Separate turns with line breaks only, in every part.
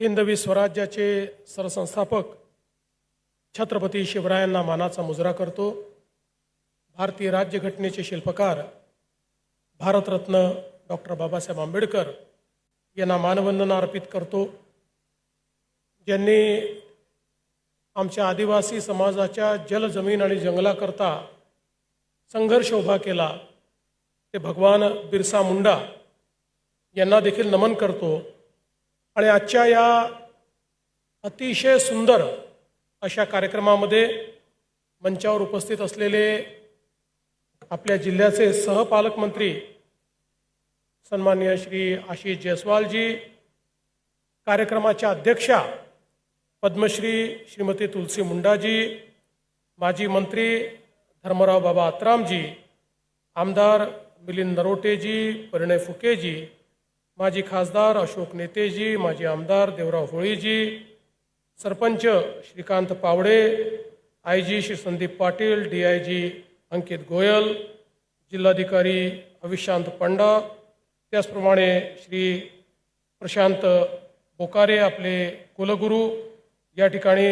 हिंदवी स्वराज्याचे सरसंस्थापक छत्रपती शिवरायांना मानाचा मुजरा करतो. भारतीय राज्यघटनेचे शिल्पकार भारतरत्न डॉक्टर बाबासाहेब आंबेडकर यांना मानवंदना अर्पित करतो. ज्यांनी आमच्या आदिवासी समाजाच्या जल जमीन आणि जंगलाकरता संघर्ष उभा केला ते भगवान बिरसा मुंडा यांना देखील नमन करतो. आणि आजच्या या अतिशय सुंदर अशा कार्यक्रमामध्ये मंचावर उपस्थित असलेले आपल्या जिल्ह्याचे सहपालकमंत्री सन्मान्य श्री आशिष जयस्वालजी कार्यक्रमाच्या अध्यक्षा पद्मश्री श्रीमती तुलसी मुंडाजी माजी मंत्री धर्मराव बाबा आत्रामजी आमदार मिलिंद नरोटेजी परिणय फुकेजी माजी खासदार अशोक नेतेजी माजी आमदार Devrao होळीजी sarpanch Shrikant Pawde I G Shri Sandeep Patil D I G Ankit Goyal जिल्हाधिकारी अविशांत पंडा त्याचप्रमाणे श्री प्रशांत बोकारे आपले कुलगुरू या ठिकाणी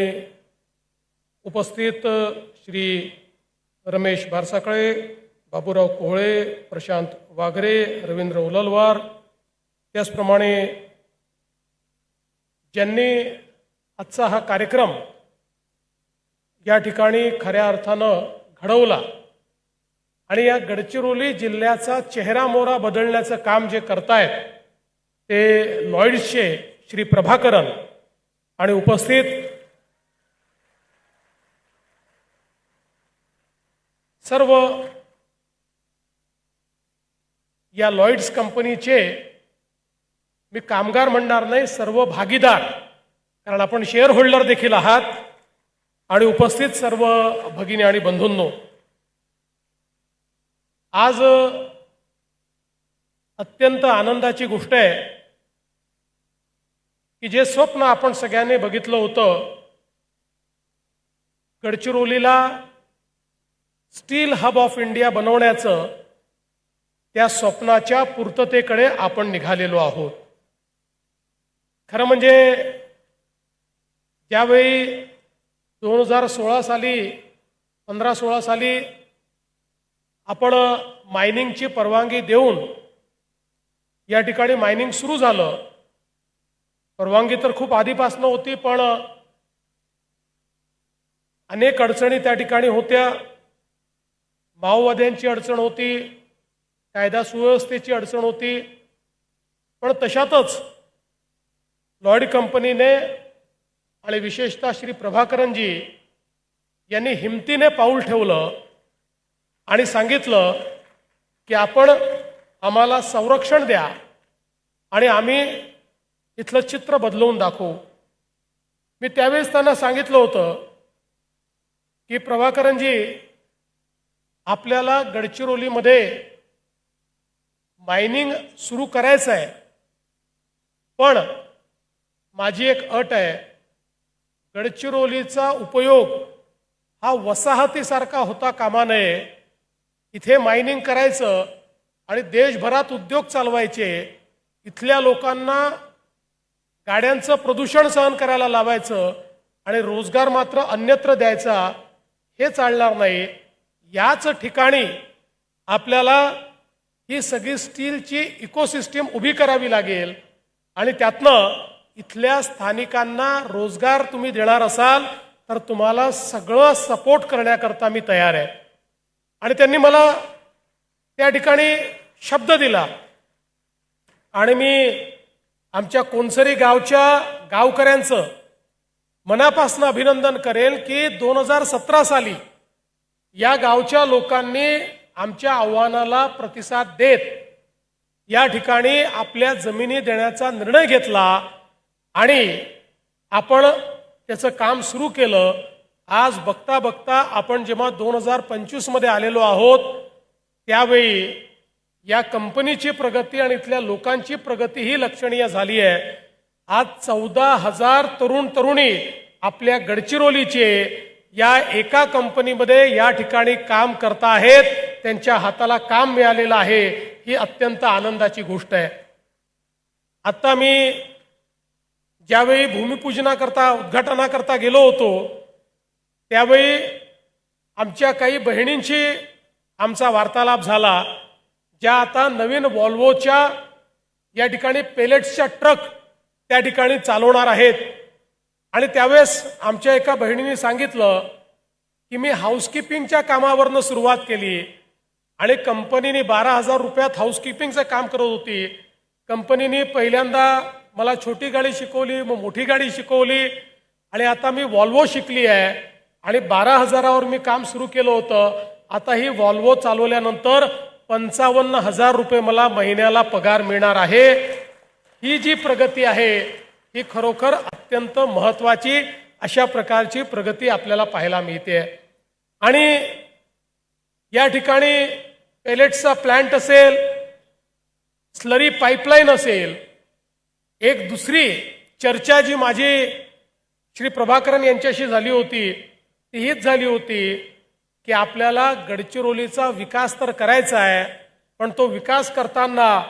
उपस्थित श्री रमेश बारसाकळे बाबूराव कोहळे प्रशांत वाघरे रवींद्र उललवार त्याचप्रमाणे ज्यांनी आजचा हा कार्यक्रम या ठिकाणी खऱ्या अर्थानं घडवला आणि या गडचिरोली जिल्ह्याचा चेहरा मोहरा बदलण्याचं काम जे करतायत ते लॉईड्सचे श्री प्रभाकरन आणि उपस्थित सर्व या लॉईड्स कंपनीचे मी कामगार म्हणणार नाही सर्व भागीदार. कारण आपण शेअर होल्डर देखील आहात आणि उपस्थित सर्व भगिनी आणि बंधूंनो. आज अत्यंत आनंदाची गोष्ट आहे की जे स्वप्न आपण सगळ्यांनी बघितलं होतं गडचिरोलीला स्टील हब ऑफ इंडिया बनवण्याचं त्या स्वप्नाच्या पूर्ततेकडे आपण निघालेलो आहोत. खरं म्हणजे ज्यावेळी दोन हजार सोळा साली पंधरा सोळा साली आपण मायनिंगची परवानगी देऊन या ठिकाणी मायनिंग सुरू झालं. परवानगी तर खूप आधीपासनं होती पण अनेक अडचणी त्या ठिकाणी होत्या. माओवाद्यांची अडचण होती कायदा सुव्यवस्थेची अडचण होती. पण तशातच लॉयड कंपनीने आणि विशेषतः श्री प्रभाकरनजी यांनी हिमतीने पाऊल ठेवलं आणि सांगितलं की आपण आम्हाला संरक्षण द्या आणि आम्ही इथलं चित्र बदलवून दाखवू. मी त्यावेळेस त्यांना सांगितलं होतं की प्रभाकरनजी आपल्याला गडचिरोलीमध्ये मायनिंग सुरू करायचं आहे पण माझी एक अट आहे. गडचिरोलीचा उपयोग हा वसाहतीसारखा होता कामा नये. इथे मायनिंग करायचं आणि देशभरात उद्योग चालवायचे. इथल्या लोकांना गाड्यांचं प्रदूषण सहन करायला लावायचं आणि रोजगार मात्र अन्यत्र द्यायचा हे चालणार नाही. याच ठिकाणी आपल्याला ही सगळी स्टीलची इकोसिस्टीम उभी करावी लागेल आणि त्यातनं इथल्या स्थानिकांना रोजगार तुम्ही देणार असाल तर तुम्हाला सगळं सपोर्ट करण्याकरता मी तयार आहे. आणि त्यांनी मला त्या ठिकाणी शब्द दिला. आणि मी आमच्या कोणसरी गावच्या गावकऱ्यांचं मनापासून अभिनंदन करेल की दोन हजार सतरा साली या गावच्या लोकांनी आमच्या आव्हानाला प्रतिसाद देत या ठिकाणी आपल्या जमिनी देण्याचा निर्णय घेतला. आणि आपण त्याचं काम सुरू केलं आज बघता बघता आपण जेव्हा दोन हजार पंचवीसमध्ये आलेलो आहोत त्यावेळी या कंपनीची प्रगती आणि इथल्या लोकांची प्रगती ही लक्षणीय झाली आहे. आज चौदा हजार तरुण तरुणी आपल्या गडचिरोलीचे या एका कंपनीमध्ये या ठिकाणी काम करता आहेत त्यांच्या हाताला काम मिळालेलं आहे ही अत्यंत आनंदाची गोष्ट आहे. आता मी ज्यावेळी भूमिपूजनाकरता उद्घाटनाकरता गेलो होतो त्यावेळी आमच्या काही बहिणींशी आमचा वार्तालाप झाला ज्या आता नवीन वॉल्वोच्या या ठिकाणी पेलेट्सच्या ट्रक त्या ठिकाणी चालवणार आहेत. आणि त्यावेळेस आमच्या एका बहिणीने सांगितलं की मी हाऊसकीपिंगच्या कामावरनं सुरुवात केली आणि कंपनीने बारा हजार रुपयात हाऊसकीपिंगचं काम करत होती. कंपनीने पहिल्यांदा मला छोटी गाडी शिकवली मग मोठी गाडी शिकवली आणि आता मी वॉल्वो शिकली आहे. आणि बारा हजारावर मी काम सुरू केलं होतं. आता ही वॉल्वो चालवल्यानंतर पंचावन्न हजार रुपये मला महिन्याला पगार मिळणार आहे. ही जी प्रगती आहे ही खरोखर अत्यंत महत्वाची अशा प्रकारची प्रगती आपल्याला पाहायला मिळते. आणि या ठिकाणी पेलेट्सचा प्लांट असेल स्लरी पाईपलाईन असेल एक दुसरी चर्चा जी माझी श्री प्रभाकरन यांच्याशी झाली होती ती हीच झाली होती की आपल्याला गडचिरोलीचा विकास तर करायचा आहे पण तो विकास करताना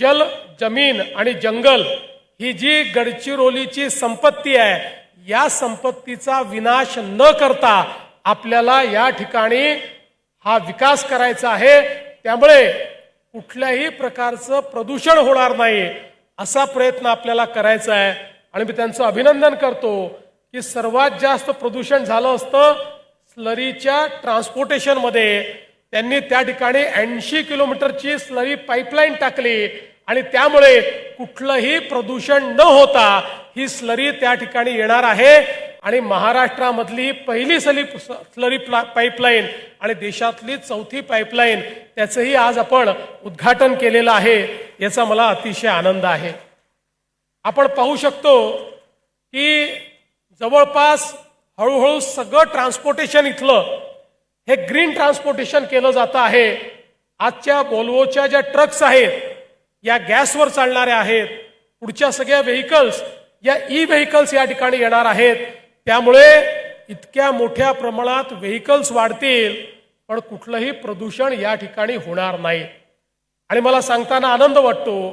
जल जमीन आणि जंगल ही जी गडचिरोलीची संपत्ती आहे या संपत्तीचा विनाश न करता आपल्याला या ठिकाणी हा विकास करायचा आहे. त्यामुळे कुठल्याही प्रकारचं प्रदूषण होणार नाही. असा प्रयत्न आपल्याला करायचा आहे. आणि मी त्यांचं अभिनंदन करतो की सर्वात जास्त प्रदूषण झालं असतं स्लरीच्या ट्रान्सपोर्टेशनमध्ये. त्यांनी त्या ठिकाणी ऐंशी किलोमीटरची स्लरी पाईपलाईन टाकली आणि त्यामुळे कुठलंही प्रदूषण न होता ही स्लरी त्या ठिकाणी येणार आहे. आणि महाराष्ट्रामधली ही पहिली सली स्लरी पाईपलाईन आणि देशातली चौथी पाईपलाईन त्याचंही आज आपण उद्घाटन केलेलं आहे याचा मला अतिशय आनंद आहे. आपण पाहू शकतो की जवळपास हळूहळू सगळं ट्रान्सपोर्टेशन इथलं हे ग्रीन ट्रान्सपोर्टेशन केलं जातं आहे. आजच्या बोल्वोच्या ज्या ट्रक्स आहेत या गॅसवर चालणाऱ्या आहेत पुढच्या सगळ्या व्हेकल्स या ई व्हेकल्स या ठिकाणी येणार आहेत. त्यामुळे इतक्या मोठ्या प्रमाणात व्हेकल्स वाढतील पण कुठलंही प्रदूषण या ठिकाणी होणार नाही. आणि मला सांगताना आनंद वाटतो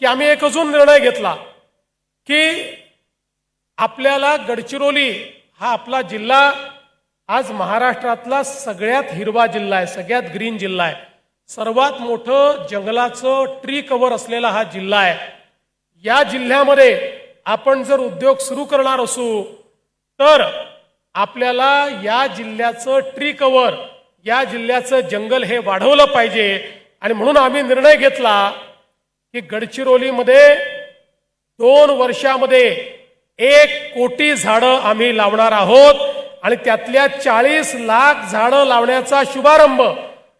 की आम्ही एक अजून निर्णय घेतला की आपल्याला गडचिरोली हा आपला जिल्हा आज महाराष्ट्रातला सगळ्यात हिरवा जिल्हा आहे सगळ्यात ग्रीन जिल्हा आहे. सर्वात मोठं जंगलाचं ट्री कव्हर असलेला हा जिल्हा आहे. या जिल्ह्यामध्ये आपण जर उद्योग सुरू करणार असू तर आपल्याला या जिल्ह्याचं ट्री कवर या जिल्ह्याचं जंगल हे वाढवलं पाहिजे. आणि म्हणून आम्ही निर्णय घेतला की गडचिरोलीमध्ये दोन वर्षामध्ये एक कोटी झाडं आम्ही लावणार आहोत आणि त्यातल्या चाळीस लाख झाडं लावण्याचा शुभारंभ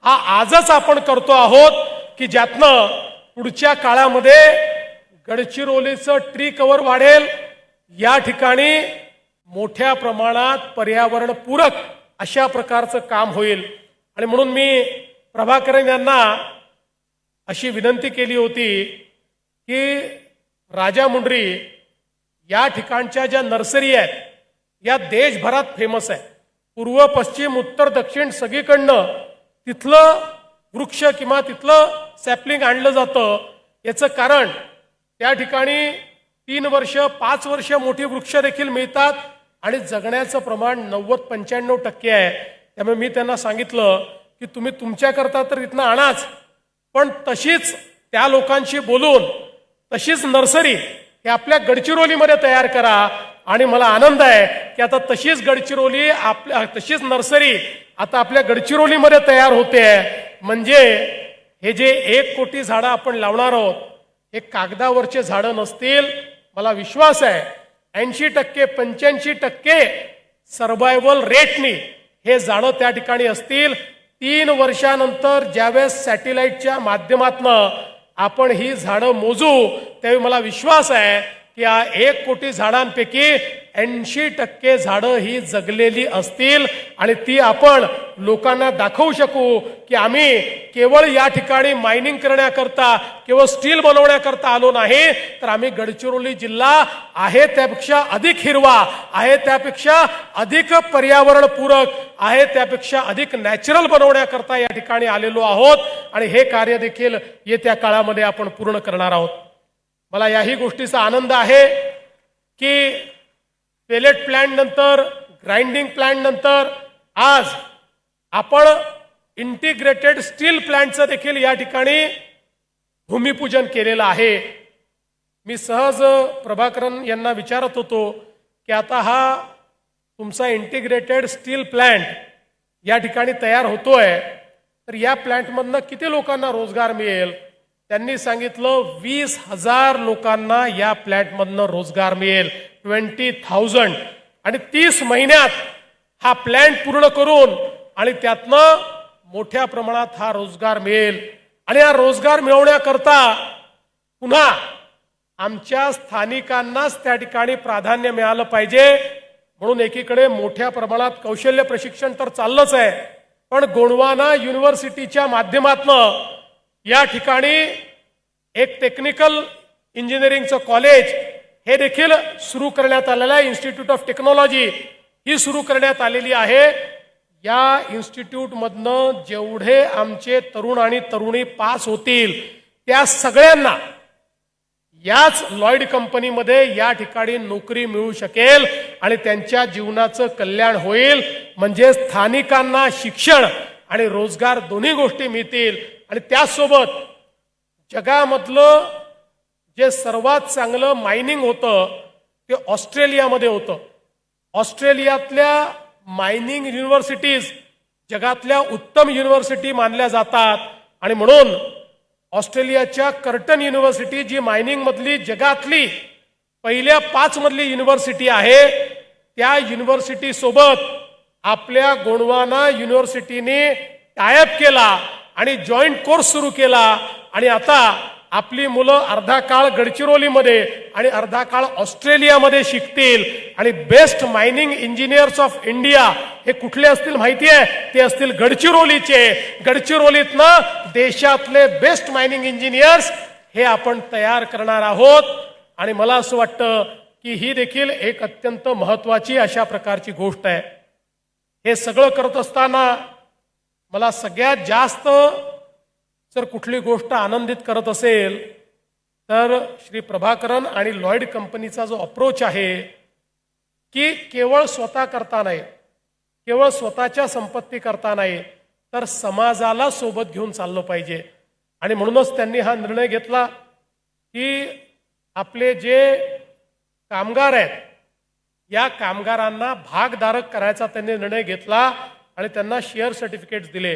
हा आजच आपण करतो आहोत की ज्यातनं पुढच्या काळामध्ये गडचिरोलीचं ट्री कवर वाढेल. या ठिकाणी मोठ्या प्रमाणात पर्यावरणपूरक अशा प्रकारचं काम होईल. आणि म्हणून मी प्रभाकरन यांना अशी विनंती केली होती की राजा मुंडरी या ठिकाणच्या ज्या नर्सरी आहेत या देशभरात फेमस आहे पूर्व पश्चिम उत्तर दक्षिण सगळीकडनं तिथलं वृक्ष किंवा तिथलं सॅपलिंग आणलं जातं. याचं कारण त्या ठिकाणी तीन वर्ष पाच वर्ष मोठी वृक्ष देखील मिळतात. आणि जगण्याचं प्रमाण नव्वद पंच्याण्णव टक्के आहे. त्यामुळे मी त्यांना सांगितलं की तुम्ही तुमच्याकरता तर इथनं आणाच. पण तशीच त्या लोकांशी बोलून तशीच नर्सरी हे आपल्या गडचिरोलीमध्ये तयार करा. आणि मला आनंद आहे की आता तशीच गडचिरोली आपल्या तशीच नर्सरी आता आपल्या गडचिरोलीमध्ये तयार होते. म्हणजे हे जे एक कोटी झाडं आपण लावणार आहोत हे कागदावरचे झाडं नसतील मला विश्वास आहे. ऐंशी टक्के पंच्याऐंशी टक्के सर्वायवल रेटनी हे जाणं त्या ठिकाणी असतील. तीन वर्षानंतर ज्यावेळेस सॅटेलाइटच्या माध्यमातनं आपण ही झाडं मोजू त्यावेळी मला विश्वास आहे या एक कोटी झाडांपैकी ऐंशी टक्के झाडं ही जगलेली असतील आणि ती आपण लोकांना दाखवू शकू की आम्ही केवळ या ठिकाणी मायनिंग करण्याकरता केवळ स्टील बनवण्याकरता आलो नाही तर आम्ही गडचिरोली जिल्हा आहे त्यापेक्षा अधिक हिरवा आहे त्यापेक्षा अधिक पर्यावरणपूरक आहे त्यापेक्षा अधिक नॅचरल बनवण्याकरता या ठिकाणी आलेलो आहोत. आणि हे कार्य देखील येत्या काळामध्ये आपण पूर्ण करणार आहोत. मला याही गोष्टीचा आनंद आहे की पेलेट प्लॅन्ट नंतर ग्राइंडिंग प्लॅन्ट नंतर आज आपण इंटिग्रेटेड स्टील प्लॅन्टचं देखील या ठिकाणी भूमिपूजन केलेलं आहे. मी सहज प्रभाकरन यांना विचारत होतो की आता हा तुमचा इंटिग्रेटेड स्टील प्लॅन्ट या ठिकाणी तयार होतोय तर या प्लॅन्टमधनं किती लोकांना रोजगार मिळेल? त्यांनी सांगितलं वीस हजार लोकांना या प्लॅन्टमधनं रोजगार मिळेल. Twenty thousand. आणि तीस महिन्यात हा प्लॅन्ट पूर्ण करून आणि त्यातनं मोठ्या प्रमाणात हा रोजगार मिळेल. आणि हा रोजगार मिळवण्याकरता पुन्हा आमच्या स्थानिकांनाच त्या ठिकाणी प्राधान्य मिळालं पाहिजे. म्हणून एकीकडे मोठ्या प्रमाणात कौशल्य प्रशिक्षण तर चाललंच आहे. पण गोंडवाना युनिव्हर्सिटीच्या माध्यमातनं या ठिकाणी एक टेक्निकल इंजिनिअरिंगचं कॉलेज हे देखील सुरू करण्यात आलेलं आहे. इन्स्टिट्यूट ऑफ टेक्नॉलॉजी ही सुरू करण्यात आलेली आहे. या इन्स्टिट्यूटमधनं जेवढे आमचे तरुण आणि तरुणी पास होतील त्या सगळ्यांना याच लॉईड कंपनीमध्ये या ठिकाणी नोकरी मिळू शकेल आणि त्यांच्या जीवनाचं कल्याण होईल. म्हणजे स्थानिकांना शिक्षण आणि रोजगार दोन्ही गोष्टी मिळतील. आणि त्याचसोबत जगामधलं जे सर्वात चांगलं मायनिंग होतं ते ऑस्ट्रेलियामध्ये होतं. ऑस्ट्रेलियातल्या मायनिंग युनिव्हर्सिटीज जगातल्या उत्तम युनिव्हर्सिटी मानल्या जातात. आणि म्हणून ऑस्ट्रेलियाच्या कर्टन युनिव्हर्सिटी जी मायनिंगमधली जगातली पहिल्या पाच मधली युनिव्हर्सिटी आहे त्या युनिव्हर्सिटी सोबत आपल्या गोंडवाना युनिव्हर्सिटीने टायअप केला. आणि जॉईंट कोर्स सुरू केला. आणि आता आपली मुलं अर्धा काळ गडचिरोलीमध्ये आणि अर्धा काळ ऑस्ट्रेलियामध्ये शिकतील. आणि best mining engineers of India हे कुठले असतील माहिती आहे ते असतील गडचिरोलीचे. गडचिरोलीतनं देशातले बेस्ट मायनिंग इंजिनियर्स हे आपण तयार करणार आहोत. आणि मला असं वाटतं की ही देखील एक अत्यंत महत्वाची अशा प्रकारची गोष्ट आहे. हे सगळं करत असताना मला सगळ्यात जास्त जर कुठली गोष्ट आनंदित करत असेल तर श्री प्रभाकरन आणि लॉईड कंपनीचा जो अप्रोच आहे की केवळ स्वतः करता नाही केवळ स्वतःच्या संपत्ती करता नाही तर समाजाला सोबत घेऊन चाललं पाहिजे. आणि म्हणूनच त्यांनी हा निर्णय घेतला की आपले जे कामगार आहेत या कामगारांना भागधारक करायचा त्यांनी निर्णय घेतला आणि त्यांना शेअर सर्टिफिकेट्स दिले.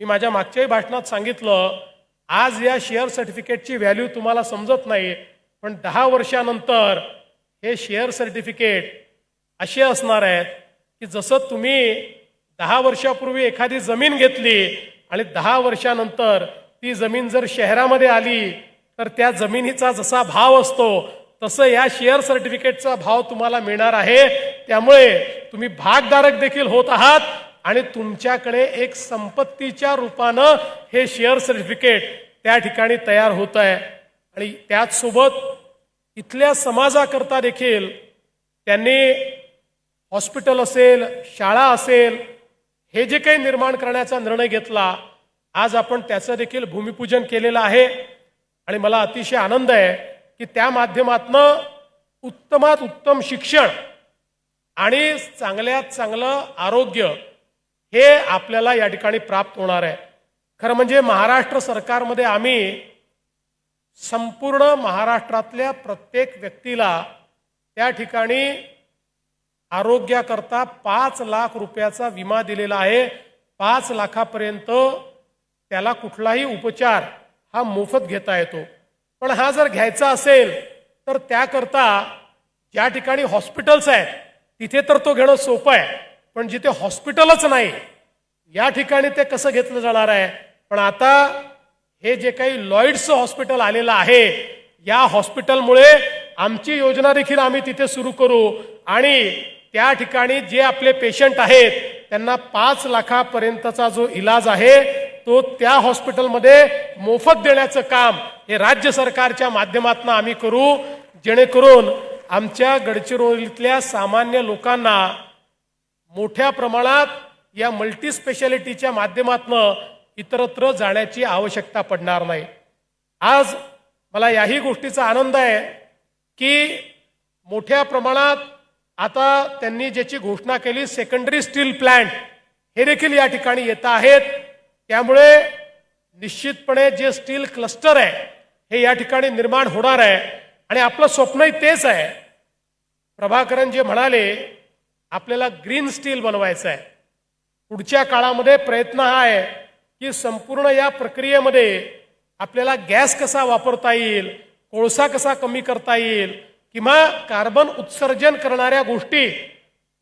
मी माझ्या मागच्याही भाषणात सांगितलं आज या शेअर सर्टिफिकेटची व्हॅल्यू तुम्हाला समजत नाही पण दहा वर्षानंतर हे शेअर सर्टिफिकेट असे असणार आहेत की जसं तुम्ही दहा वर्षापूर्वी एखादी जमीन घेतली आणि दहा वर्षानंतर ती जमीन जर शहरामध्ये आली तर त्या जमिनीचा जसा भाव असतो तसं या शेअर सर्टिफिकेटचा भाव तुम्हाला मिळणार आहे. त्यामुळे तुम्ही भागधारक देखील होत आहात. आणि तुमच्याकडे एक संपत्तीच्या रूपानं हे शेअर सर्टिफिकेट त्या ठिकाणी तयार होत आहे आणि त्याचसोबत इथल्या समाजाकरता देखील त्यांनी हॉस्पिटल असेल शाळा असेल हे जे काही निर्माण करण्याचा निर्णय घेतला आज आपण त्याचं देखील भूमिपूजन केलेलं आहे. आणि मला अतिशय आनंद आहे की त्या माध्यमातनं उत्तमात उत्तम शिक्षण आणि चांगल्यात चांगलं आरोग्य हे आपल्याला या ठिकाणी प्राप्त होणार आहे. खरं म्हणजे महाराष्ट्र सरकारमध्ये आम्ही संपूर्ण महाराष्ट्रातल्या प्रत्येक व्यक्तीला त्या ठिकाणी आरोग्याकरता पाच लाख रुपयाचा विमा दिलेला आहे. पाच लाखापर्यंत त्याला कुठलाही उपचार हा मोफत घेता येतो. पण हा जर घ्यायचा असेल तर त्याकरता ज्या ठिकाणी हॉस्पिटल्स आहेत तिथे तर तो घेणं सोपं आहे. पण जिथे हॉस्पिटलच नाही या ठिकाणी ते कसं घेतलं जाणार आहे? पण आता हे जे काही लॉईड्सचं हॉस्पिटल आलेलं आहे या हॉस्पिटलमुळे आमची योजना देखील आम्ही तिथे सुरू करू आणि त्या ठिकाणी जे आपले पेशंट आहेत त्यांना पाच लाखापर्यंतचा जो इलाज आहे तो त्या हॉस्पिटलमध्ये मोफत देण्याचं काम हे राज्य सरकारच्या माध्यमातून आम्ही करू जेणेकरून आमच्या गडचिरोलीतल्या सामान्य लोकांना मोठ्या प्रमाणात या मल्टी स्पेशालिटीच्या माध्यमातनं इतरत्र जाण्याची आवश्यकता पडणार नाही. आज मला याही गोष्टीचा आनंद आहे की मोठ्या प्रमाणात आता त्यांनी ज्याची घोषणा केली सेकंडरी स्टील प्लांट हे देखील या ठिकाणी येत आहेत. त्यामुळे निश्चितपणे जे स्टील क्लस्टर आहे हे या ठिकाणी निर्माण होणार आहे. आणि आपलं स्वप्नही तेच आहे. प्रभाकरन जे म्हणाले आपल्याला ग्रीन स्टील बनवायचं आहे पुढच्या काळामध्ये प्रयत्न हा आहे की संपूर्ण या प्रक्रियेमध्ये आपल्याला गॅस कसा वापरता येईल कोळसा कसा कमी करता येईल किंवा कार्बन उत्सर्जन करणाऱ्या गोष्टी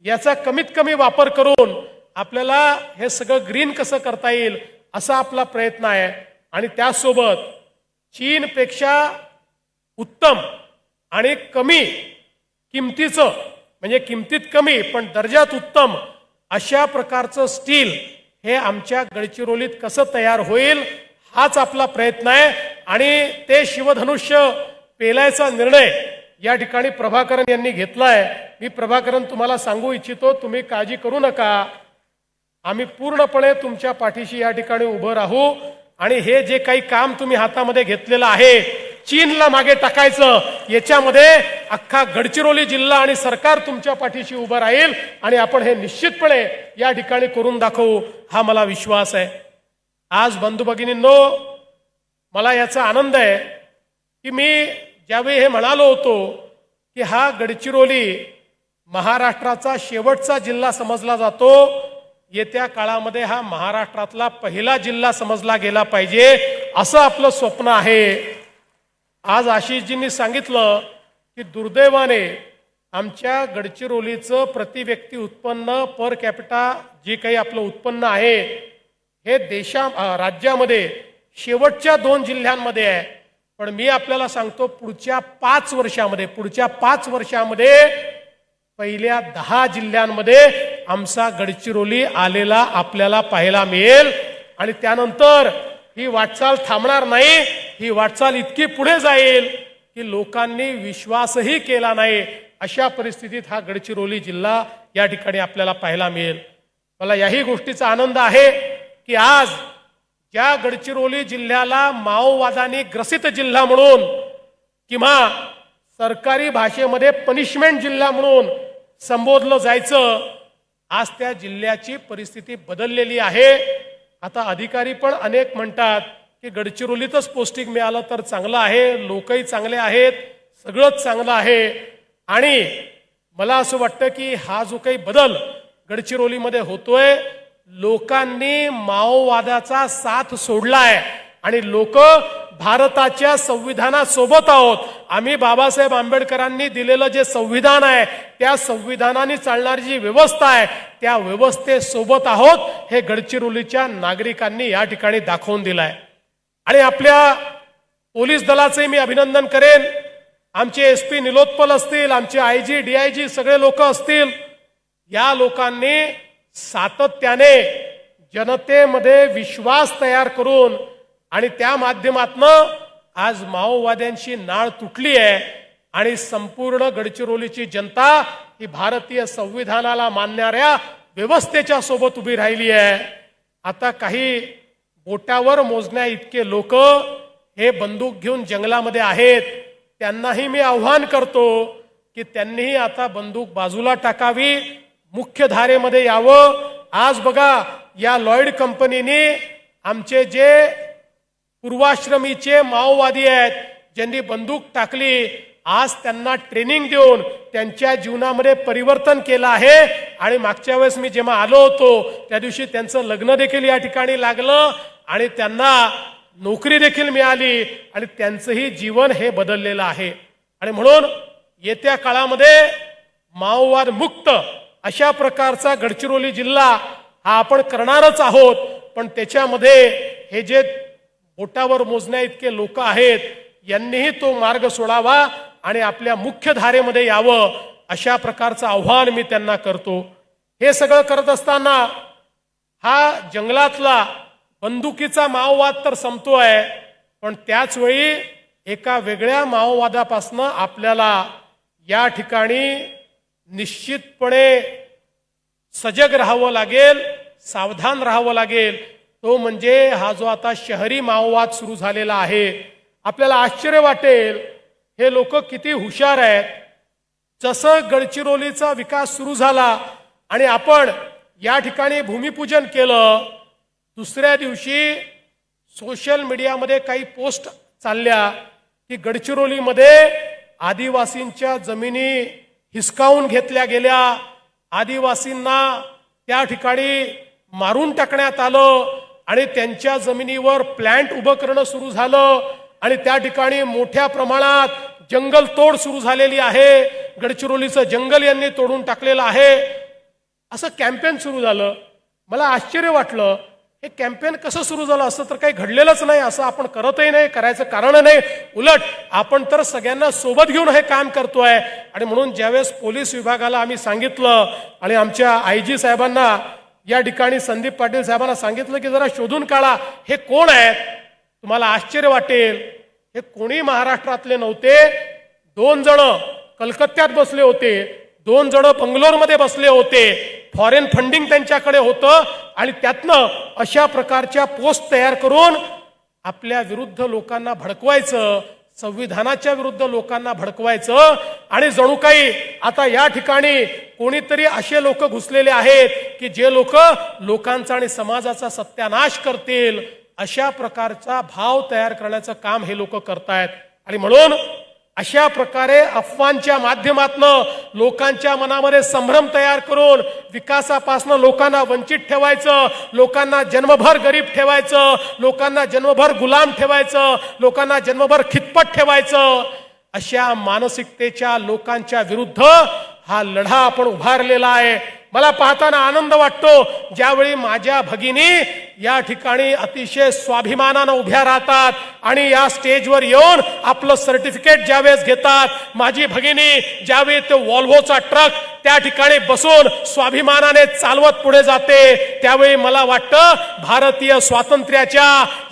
याचा कमीत कमी वापर करून आपल्याला हे सगळं ग्रीन कसं करता येईल असा आपला प्रयत्न आहे. आणि त्यासोबत चीनपेक्षा उत्तम आणि कमी किमतीचं म्हणजे किमतीत कमी पण दर्जात उत्तम अशा प्रकारचं स्टील हे आमच्या गडचिरोलीत कसं तयार होईल हाच आपला प्रयत्न आहे. आणि ते शिवधनुष्य पेलायचा निर्णय या ठिकाणी प्रभाकरन यांनी घेतलाय. मी प्रभाकरन तुम्हाला सांगू इच्छितो तुम्ही काळजी करू नका. आम्ही पूर्णपणे तुमच्या पाठीशी या ठिकाणी उभं राहू. आणि हे जे काही काम तुम्ही हातामध्ये घेतलेलं आहे चीनला मागे टाकायचं. याच्यामध्ये अख्खा गडचिरोली जिल्हा आणि सरकार तुमच्या पाठीशी उभं राहील आणि आपण हे निश्चितपणे या ठिकाणी करून दाखवू हा मला विश्वास आहे. आज बंधू भगिनींनो मला याचा आनंद आहे की मी ज्यावेळी हे म्हणालो होतो की हा गडचिरोली महाराष्ट्राचा शेवटचा जिल्हा समजला जातो येत्या काळामध्ये हा महाराष्ट्रातला पहिला जिल्हा समजला गेला पाहिजे असं आपलं स्वप्न आहे. आज आशिषजींनी सांगितलं की दुर्दैवाने आमच्या गडचिरोलीचं प्रति व्यक्ती उत्पन्न पर कॅपिटा जे काही आपलं उत्पन्न आहे हे देशा राज्यामध्ये शेवटच्या दोन जिल्ह्यांमध्ये आहे. पण मी आपल्याला सांगतो पुढच्या पाच वर्षामध्ये पुढच्या पाच वर्षामध्ये पहिल्या दहा जिल्ह्यांमध्ये आमचा गडचिरोली आलेला आपल्याला पाहायला मिळेल. आणि त्यानंतर ही वाटचाल थांबणार नाही ही वाटचाल इतकी पुढे जाईल की लोकांनी विश्वासही केला नाही. अशा परिस्थितीत हा गडचिरोली जिल्हा या ठिकाणी आपल्याला पाहायला मिळेल. मला याही गोष्टीचा आनंद आहे की आज ज्या गडचिरोली जिल्ह्याला माओवादाने ग्रसित जिल्हा म्हणून किंवा सरकारी भाषेमध्ये पनिशमेंट जिल्हा म्हणून संबोधलं जायचं आज त्या जिल्ह्याची परिस्थिती बदललेली आहे. आता अधिकारी पण अनेक म्हणतात की गडचिरोलीतच पोस्टिंग मिळालं तर चांगलं आहे लोकही चांगले आहेत सगळंच चांगलं आहे. आणि मला असं वाटतं की हा जो काही बदल गडचिरोलीमध्ये होतोय लोकांनी माओवादाचा साथ सोडला आहे आणि लोक भारताच्या संविधानासोबत आहोत. आम्ही बाबासाहेब आंबेडकरांनी दिलेलं जे संविधान आहे त्या संविधानाने चालणारी जी व्यवस्था आहे त्या व्यवस्थेसोबत आहोत हे गडचिरोलीच्या नागरिकांनी या ठिकाणी दाखवून दिलंय. आणि आपल्या पोलीस दलाचे मी अभिनंदन करेन. आमचे एस पी निलोत्पल असतील आमचे I G D I G सगळे लोक असतील. या लोकांनी सातत्याने जनतेमध्ये विश्वास तयार करून आणि त्या माध्यमातनं आज माओवाद्यांची नाळ तुटली आहे आणि संपूर्ण गडचिरोलीची जनता ही भारतीय संविधानाला मानणाऱ्या व्यवस्थेच्या सोबत उभी राहिली आहे आता काही बोटावर मोजण्या इतके लोक हे बंदूक घेऊन जंगलामध्ये आहेत. त्यांनाही मी आव्हान करतो की त्यांनीही आता बंदूक बाजूला टाकावी मुख्य धारेमध्ये यावं. आज बघा या लॉईड कंपनीने आमचे जे पूर्वाश्रमीचे माओवादी आहेत ज्यांनी बंदूक टाकली. आज त्यांना ट्रेनिंग देऊन त्यांच्या जीवनामध्ये परिवर्तन केलं आहे. आणि मागच्या वेळेस मी जेव्हा आलो होतो त्या दिवशी त्यांचं लग्न देखील या ठिकाणी लागलं. आणि त्यांना नोकरी देखील मिळाली. आणि त्यांचंही जीवन हे बदललेलं आहे. आणि म्हणून येत्या काळामध्ये माओवाद मुक्त अशा प्रकारचा गडचिरोली जिल्हा हा आपण करणारच आहोत. पण त्याच्यामध्ये हे जे बोटावर मोजण्या इतके लोक आहेत यांनीही तो मार्ग सोडावा आणि आपल्या मुख्य धारेमध्ये यावं अशा प्रकारचं आव्हान मी त्यांना करतो. हे सगळं करत असताना हा जंगलातला बंदुकीचा माओवाद तर संपतोय पण त्याचवेळी एका वेगळ्या माओवादापासनं आपल्याला या ठिकाणी निश्चितपणे सजग राहावं लागेल सावधान राहावं लागेल. तो म्हणजे हा जो आता शहरी माओवाद सुरू झालेला आहे आपल्याला आश्चर्य वाटेल हे लोक किती हुशार आहेत. जसं गडचिरोलीचा विकास सुरू झाला आणि आपण या ठिकाणी भूमिपूजन केलं दुसऱ्या दिवशी सोशल मीडियामध्ये काही पोस्ट चालल्या की गडचिरोलीमध्ये आदिवासींच्या जमिनी हिसकावून घेतल्या गेल्या. आदिवासींना त्या ठिकाणी मारून टाकण्यात आलं. आणि त्यांच्या जमिनीवर प्लॅन्ट उभं करणं सुरू झालं. आणि त्या ठिकाणी मोठ्या प्रमाणात जंगल तोड सुरू झालेली आहे. गडचिरोलीचं जंगल यांनी तोडून टाकलेलं आहे. असं कॅम्पेन सुरू झालं. मला आश्चर्य वाटलं हे कॅम्पेन कसं सुरू झालं? असं तर काही घडलेलंच नाही. असं आपण करतही नाही करायचं कारण नाही. उलट आपण तर सगळ्यांना सोबत घेऊन हे काम करतोय. आणि म्हणून ज्यावेळेस पोलीस विभागाला आम्ही सांगितलं आणि आमच्या आय जी साहेबांना या ठिकाणी संदीप पाटील साहेबांना सांगितलं की जरा शोधून काढा. हे कोण आहेत? तुम्हाला आश्चर्य वाटेल. हे कोणी महाराष्ट्रातले नव्हते? दोन जण कलकत्त्यात बसले होते. दोन जण बंगलोरमध्ये बसले होते. फॉरेन फंडिंग त्यांच्याकडे होतं आणि त्यातनं अशा प्रकारच्या पोस्ट तयार करून आपल्या विरुद्ध लोकांना भडकवायचं. संविधानाच्या विरुद्ध लोकांना भडकवायचं. आणि जणू काही आता या ठिकाणी कोणीतरी असे लोक घुसलेले आहेत की जे लोक लोकांचा आणि समाजाचा सत्यानाश करतील अशा प्रकारचा भाव तयार करण्याचं काम हे लोक करतायत. आणि म्हणून अशा प्रकारे अफवांच्या माध्यमातनं लोकांच्या मनामध्ये संभ्रम तयार करून विकासापासनं लोकांना वंचित ठेवायचं लोकांना जन्मभर गरीब ठेवायचं लोकांना जन्मभर गुलाम ठेवायचं लोकांना जन्मभर खितपट ठेवायचं अशा मानसिकतेच्या लोकांच्या विरुद्ध हा लढा आपण उभारलेला आहे. मला पाहताना आनंद वाटतो. ज्यावेळी माझ्या भगिनी या ठिकाणी अतिशय स्वाभिमानानं उभ्या राहतात आणि या स्टेजवर येऊन आपलं सर्टिफिकेट ज्यावेळेस घेतात माझी भगिनी ज्यावेळी ते वॉल्व्होचा ट्रक त्या ठिकाणी बसून स्वाभिमानाने चालवत पुढे जाते त्यावेळी मला वाटतं भारतीय स्वातंत्र्याच्या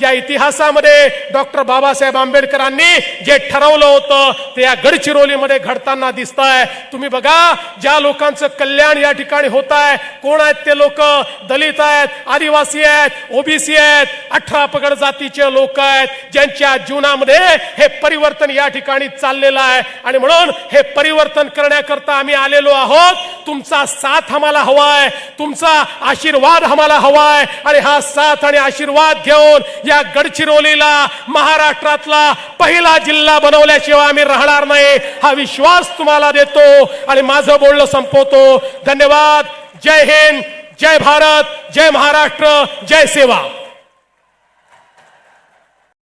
या इतिहासामध्ये डॉक्टर बाबासाहेब आंबेडकरांनी जे ठरवलं होतं ते या गडचिरोलीमध्ये घडताना दिसत आहे तुम्ही बघा ज्या लोकांचं कल्याण या ठिकाणी होत आहे. कोण आहेत ते लोक? दलित आहेत आदिवासी आहेत ओबीसी आहेत अठरा पगड जातीचे लोक आहेत ज्यांच्या जीवनामध्ये हे परिवर्तन या ठिकाणी चाललेलं आहे. आणि म्हणून हे परिवर्तन करण्याकरता आम्ही आलेलो आहोत. तुमचा साथ आम्हाला हवाय तुमचा आशीर्वाद आम्हाला हवाय. आणि हा साथ आणि आशीर्वाद घेऊन या गडचिरोलीला महाराष्ट्रातला पहिला जिल्हा बनवल्याशिवाय आम्ही राहणार नाही हा विश्वास तुम्हाला देतो आणि माझं बोलणं संपवतो. धन्यवाद. जय हिंद जय भारत जय महाराष्ट्र जय सेवा.